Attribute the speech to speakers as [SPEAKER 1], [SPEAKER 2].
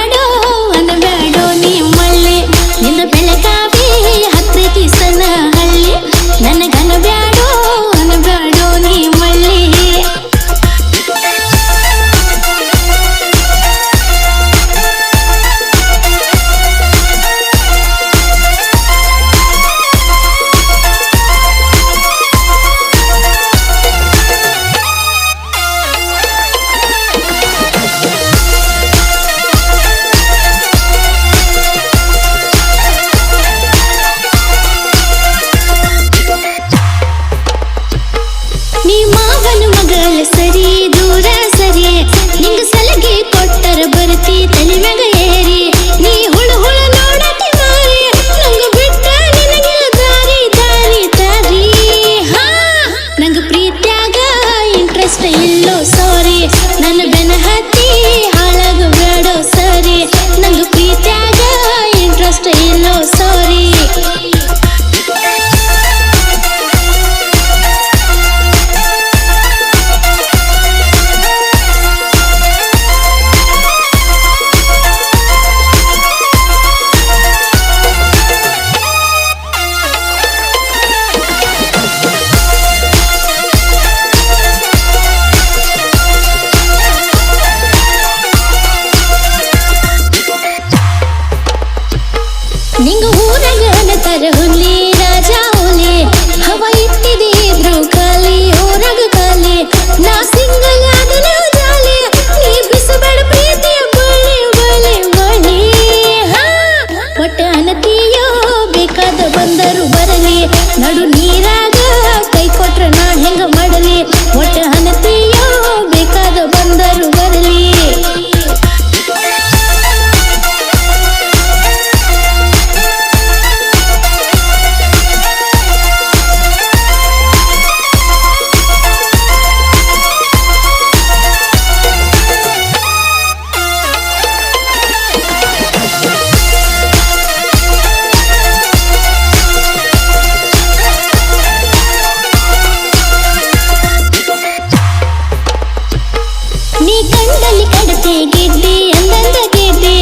[SPEAKER 1] ಮಾಡೋ நடு நீ நீ கண்டலி கடத்தே கேட்டி எந்தெந்த கேட்டி?